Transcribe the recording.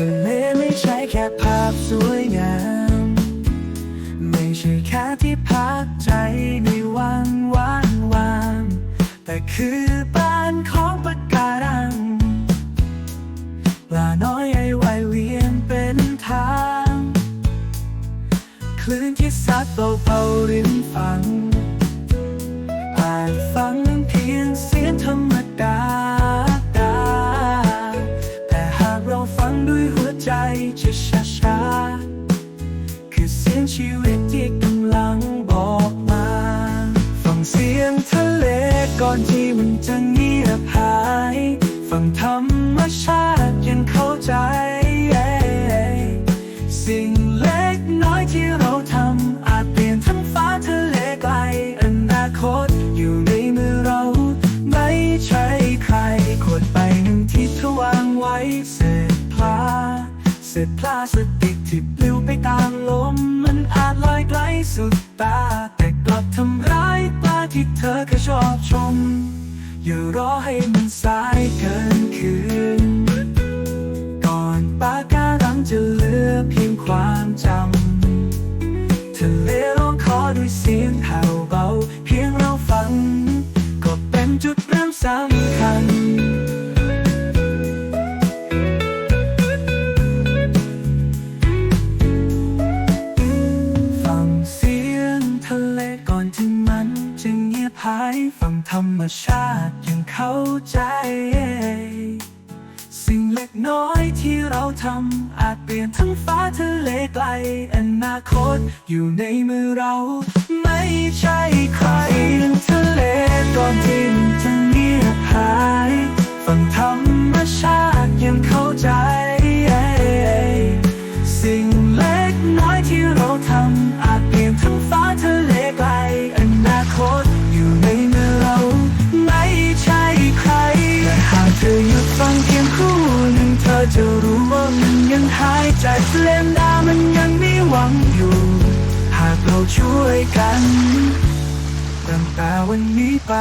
ทะเลไม่ใช่แค่ภาพสวยงาม ไม่ใช่แค่ที่พักใจในวันวานวานแต่คือบ้านของปะการังปลาน้อยไอไวเวียนเป็นทางคลื่นที่ซัดเบาๆริมฝั่งอ สียงทะเลก่อนที่มันจะเงียบหาย ฟังธรรมชาติยังเข้าใจ สิ่งเล็กน้อยที่เราทำ อาจเปลี่ยนทั้งฟ้าทะเลไกลอนาคตอยู่ในมือเรา ไม่ใช่ใครขวดไปหนึ่งที่เธอวางไว้เศษพลาเศษพลาสติกที่ปลิวไปตามลม มันอาจลอยไกลสุดตา เธอเคยชอบชม อย่ารอให้มันสายเกินคืน ก่อนปากการังจะเหลือเพียงความจำทะเลร้องขอด้วยเสียงแผ่วเบา เพียงเราฟัง ก็เป็นจุดเริ่มสำคัญายฟังธรรมชาติยังเข้าใจ สิ่งเล็กน้อยที่เราทำอาจเปลี่ยนทั้งฟ้าทะเลไกลอนาคตอยู่ในมือเรา ไม่ใช่ใครทะเลตอนที่มันจะเงี หายใจทะเลดามันยังมีหวังอยู่ หากเราช่วยกัน ตั้งแต่วันนี้ไป